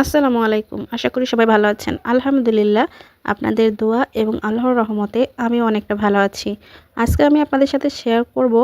আসসালামু আলাইকুম। আশা করি সবাই ভালো আছেন। আলহামদুলিল্লাহ আপনাদের দোয়া এবং আল্লাহর রহমতে আমি অনেকটা ভালো আছি। আজকে আমি আপনাদের সাথে শেয়ার করব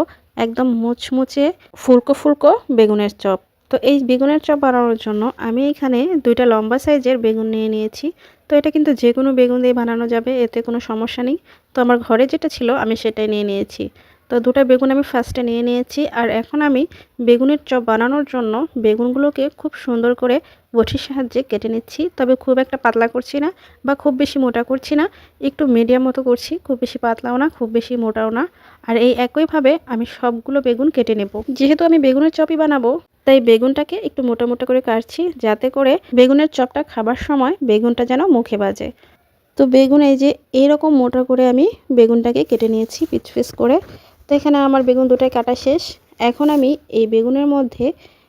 একদম মুচমুচে ফুলকো ফুলকো বেগুনের চপ। তো এই বেগুনের চপ বানানোর জন্য আমি এখানে দুইটা লম্বা সাইজের বেগুন নিয়ে নিয়েছি। তো এটা কিন্তু যে কোনো বেগুন দিয়ে বানানো যাবে, এতে কোনো সমস্যা নেই। তো আমার ঘরে যেটা ছিল আমি সেটাই নিয়ে নিয়েছি। তো দুটো বেগুন আমি ফার্স্টে নিয়ে নিয়েছি। আর এখন আমি বেগুনের চপ বানানোর জন্য বেগুনগুলোকে খুব সুন্দর করে বঠির সাহায্যে কেটে নিচ্ছি। তবে খুব একটা পাতলা করছি না বা খুব বেশি মোটা করছি না। একটু মিডিয়াম মতো করছি, খুব বেশি পাতলাও না, খুব বেশি মোটাও না। আর এই একইভাবে আমি সবগুলো বেগুন কেটে নেব। যেহেতু আমি বেগুনের চপই বানাবো, তাই বেগুনটাকে একটু মোটা মোটা করে কাটছি, যাতে করে বেগুনের চপটা খাবার সময় বেগুনটা যেন মুখে বাজে। তো বেগুন এই যে এইরকম মোটা করে আমি বেগুনটাকে কেটে নিয়েছি, পিচ পিচ করে। তো এখানে আমার বেগুন দুটাই কাটা শেষ। এখন আমি এই বেগুনের মধ্যে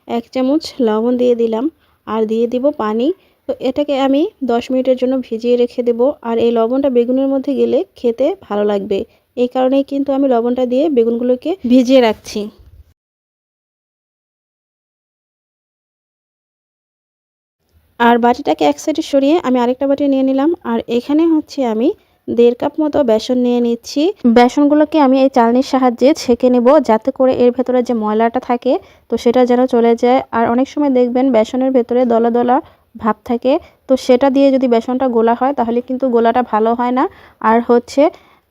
এক চামচ লবণ দিয়ে দিলাম আর দিয়ে দিব পানি। তো এটাকে আমি 10 মিনিটের জন্য ভিজিয়ে রেখে দেব আর এই লবণটা বেগুনের মধ্যে গেলে খেতে ভালো লাগবে। এই কারণেই কিন্তু আমি লবণটা দিয়ে বেগুনগুলোকে ভিজিয়ে রাখছি। আর বাটিটাকে এক সাইডে সরিয়ে আমি আরেকটা বাটি নিয়ে নিলাম। আর এখানে হচ্ছে আমি দেড় কাপ মতো বেসন নিয়ে নিচ্ছি। বেসনগুলোকে আমি এই চালনির সাহায্যে ছেঁকে নেব যাতে করে এর ভেতরে যে ময়লাটা থাকে, তো সেটা যেন চলে যায়। আর অনেক সময় দেখবেন বেসনের ভেতরে দলা দলা ভাব থাকে, তো সেটা দিয়ে যদি বেসনটা গোলা হয় তাহলে কিন্তু গোলাটা ভালো হয় না। আর হচ্ছে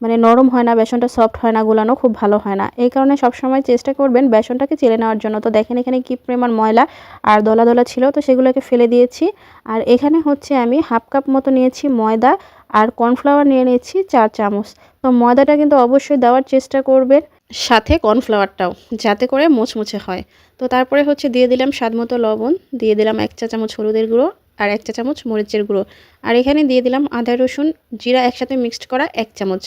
মানে নরম হয় না, বেসনটা সফট হয় না, গোলানো খুব ভালো হয় না। এই কারণে সবসময় চেষ্টা করবেন বেসনটাকে চেলে নেওয়ার জন্য। তো দেখেন এখানে কী পরিমাণ ময়লা আর দলা দলা ছিল, তো সেগুলোকে ফেলে দিয়েছি। আর এখানে হচ্ছে আমি হাফ কাপ মতো নিয়েছি ময়দা। আর কর্নফ্লাওয়ার নিয়ে নিচ্ছি চার চামচ। তো ময়দাটা কিন্তু অবশ্যই দেওয়ার চেষ্টা করবেন। সাথে কর্নফ্লাওয়ারটাও, যাতে করে মুচমুচে হয়। তো তারপরে হচ্ছে দিয়ে দিলাম স্বাদ মতো লবণ, দিয়ে দিলাম এক চা চামচ হলুদের গুঁড়ো আর এক চা চামচ মরিচের গুঁড়ো। আর এখানে দিয়ে দিলাম আদা, রসুন, জিরা একসাথে মিক্সড করা এক চামচ।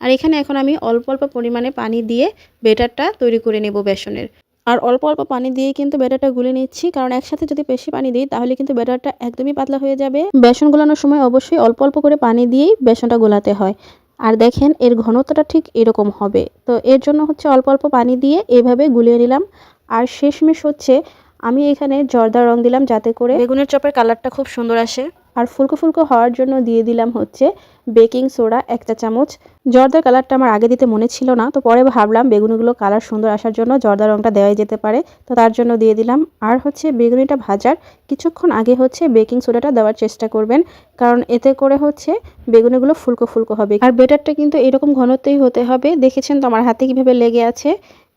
আর এখানে এখন আমি অল্প অল্প পরিমাণে পানি দিয়ে বেটারটা তৈরি করে নেব বেসনের। আর অল্প অল্প পানি দিয়ে কিন্তু ব্যাটারটা গুলে নিচ্ছি। কারণ একসাথে যদি বেশি পানি দিই, তাহলে কিন্তু ব্যাটারটা একদমই পাতলা হয়ে যাবে। বেসন গোলানোর সময় অবশ্যই অল্প অল্প করে পানি দিয়েই বেসনটা গোলাতে হয়। আর দেখেন, এর ঘনত্বটা ঠিক এরকম হবে। তো এর জন্য হচ্ছে অল্প অল্প পানি দিয়ে এভাবে গুলিয়ে নিলাম। আর শেষমেশ হচ্ছে, আমি এখানে জর্দা রং দিলাম যাতে করে বেগুনের চপের কালারটা খুব সুন্দর আসে। আর ফুলকো ফুলকো হওয়ার জন্য দিয়ে দিলাম হচ্ছে বেকিং সোডা একটা চামচ। জর্দার কালারটা আমার আগে দিতে মনে ছিল না, তো পরে ভাবলাম বেগুনিগুলো কালার সুন্দর আসার জন্য জর্দা রঙটা দেওয়াই যেতে পারে, তো তার জন্য দিয়ে দিলাম। আর হচ্ছে বেগুনিটা ভাজার কিছুক্ষণ আগে হচ্ছে বেকিং সোডাটা দেওয়ার চেষ্টা করবেন, কারণ এতে করে হচ্ছে বেগুনিগুলো ফুলকো ফুলকো হবে। আর বেটারটা কিন্তু এরকম ঘনত্বই হতে হবে। দেখেছেন তো আমার হাতে কীভাবে লেগে আছে?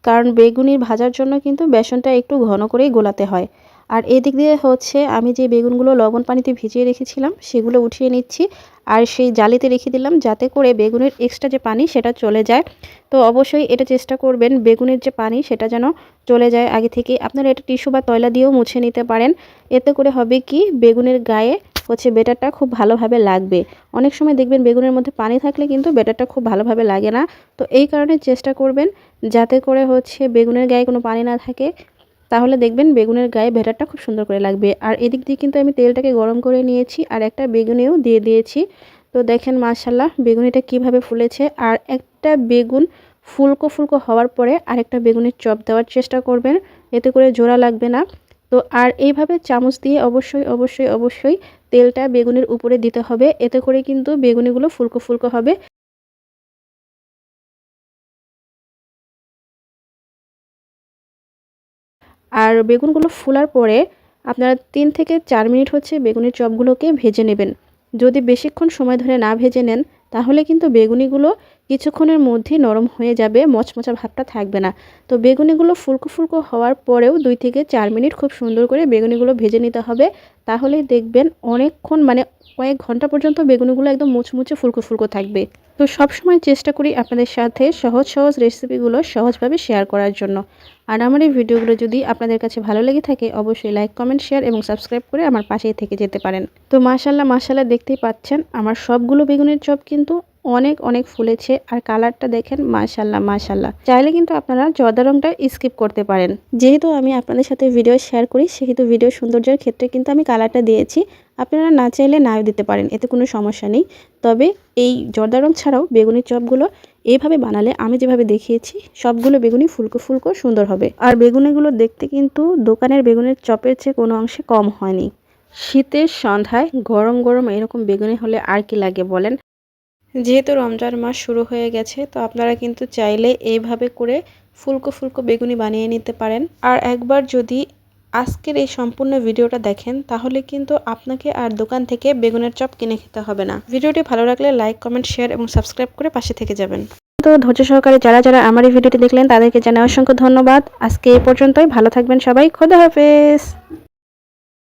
কারণ বেগুনির ভাজার জন্য কিন্তু বেসনটা একটু ঘন করেই গোলাতে হয়। আর এদিক দিয়ে হচ্ছে আমি যে বেগুনগুলো লবণ পানিতে ভিজিয়ে রেখেছিলাম, সেগুলো উঠিয়ে নিচ্ছি আর সেই জালিতে রেখে দিলাম যাতে করে বেগুনের এক্সট্রা যে পানি সেটা চলে যায়। তো অবশ্যই এটা চেষ্টা করবেন, বেগুনের যে পানি সেটা যেন চলে যায়। আগে থেকে আপনারা এটা টিস্যু বা তয়লা দিয়েও মুছে নিতে পারেন। এতে করে হবে কি, বেগুনের গায়ে হচ্ছে বেটারটা খুব ভালোভাবে লাগবে। অনেক সময় দেখবেন বেগুনের মধ্যে পানি থাকলে কিন্তু বেটারটা খুব ভালোভাবে লাগে না। তো এই কারণে চেষ্টা করবেন যাতে করে হচ্ছে বেগুনের গায়ে কোনো পানি না থাকে। তাহলে দেখবেন বেগুনের গায়ে ভেটারটা খুব সুন্দর করে লাগবে। আর এদিক দিয়ে কিন্তু আমি তেলটাকে গরম করে নিয়েছি আর একটা বেগুনেও দিয়ে দিয়েছি। তো দেখেন মাশাল্লাহ বেগুনিটা কীভাবে ফুলেছে। আর একটা বেগুন ফুলকো ফুলকো হওয়ার পরে আরেকটা বেগুনের চপ দেওয়ার চেষ্টা করবেন, এতে করে জোড়া লাগবে না। তো আর এইভাবে চামচ দিয়ে অবশ্যই অবশ্যই অবশ্যই তেলটা বেগুনের উপরে দিতে হবে। এতে করে কিন্তু বেগুনিগুলো ফুলকো ফুলকো হবে। আর বেগুনগুলো ফোলার পরে আপনারা তিন থেকে চার মিনিট হচ্ছে বেগুনের চপগুলোকে ভেজে নেবেন। যদি বেশিক্ষণ সময় ধরে না ভেজে নেন, তাহলে কিন্তু বেগুনিগুলো কিছুক্ষণের মধ্যেই নরম হয়ে যাবে, মচমচা ভাবটা থাকবে না। তো বেগুনিগুলো ফুলকো ফুলকো হওয়ার পরেও দুই থেকে চার মিনিট খুব সুন্দর করে বেগুনিগুলো ভেজে নিতে হবে। তাহলেই দেখবেন অনেকক্ষণ মানে কয়েক ঘণ্টা পর্যন্ত বেগুনিগুলো একদম মুচমুচে ফুলকো ফুলকো থাকবে। তো সবসময় চেষ্টা করি আপনাদের সাথে সহজ সহজ রেসিপিগুলো সহজভাবে শেয়ার করার জন্য। আর আমার এই ভিডিওগুলো যদি আপনাদের কাছে ভালো লেগে থাকে, অবশ্যই লাইক, কমেন্ট, শেয়ার এবং সাবস্ক্রাইব করে আমার পাশেই থেকে যেতে পারেন। তো মাশাল্লাহ মাশাল্লাহ দেখতেই পাচ্ছেন, আমার সবগুলো বেগুনের চপ কিন্তু অনেক অনেক ফুলেছে আর কালারটা দেখেন মাশাল্লাহ মাশাল্লাহ। চাইলে কিন্তু আপনারা জর্দা রংটা স্কিপ করতে পারেন। যেহেতু আমি আপনাদের সাথে ভিডিও শেয়ার করি, সেহেতু ভিডিও সৌন্দর্যের ক্ষেত্রে কিন্তু আমি কালারটা দিয়েছি। আপনারা না চাইলে নাও দিতে পারেন, এতে কোনো সমস্যা নেই। তবে এই জর্দা রং ছাড়াও বেগুনি চপগুলো এইভাবে বানালে আমি যেভাবে দেখিয়েছি, সবগুলো বেগুনি ফুলকো ফুলকো সুন্দর হবে। আর বেগুনিগুলো দেখতে কিন্তু দোকানের বেগুনের চপের চেয়ে কোনো অংশে কম হয়নি। শীতের সন্ধ্যায় গরম গরম এরকম বেগুনি হলে আর কি লাগে বলেন? যেহেতু রমজান মাস শুরু হয়ে গেছে, তো আপনারা কিন্তু চাইলে এইভাবে করে ফুলকো ফুলকো বেগুনি বানিয়ে নিতে পারেন। আর একবার যদি আজকের এই সম্পূর্ণ ভিডিওটা দেখেন, তাহলে কিন্তু আপনাকে আর দোকান থেকে বেগুনের চপ কিনে খেতে হবে না। ভিডিওটি ভালো লাগলে লাইক, কমেন্ট, শেয়ার এবং সাবস্ক্রাইব করে পাশে থেকে যাবেন। তো ধৈর্য সহকারে যারা যারা আমার এই ভিডিওটি দেখলেন, তাদেরকে জানাই অসংখ্য ধন্যবাদ। আজকে এই পর্যন্তই, ভালো থাকবেন সবাই, খোদা হাফেজ।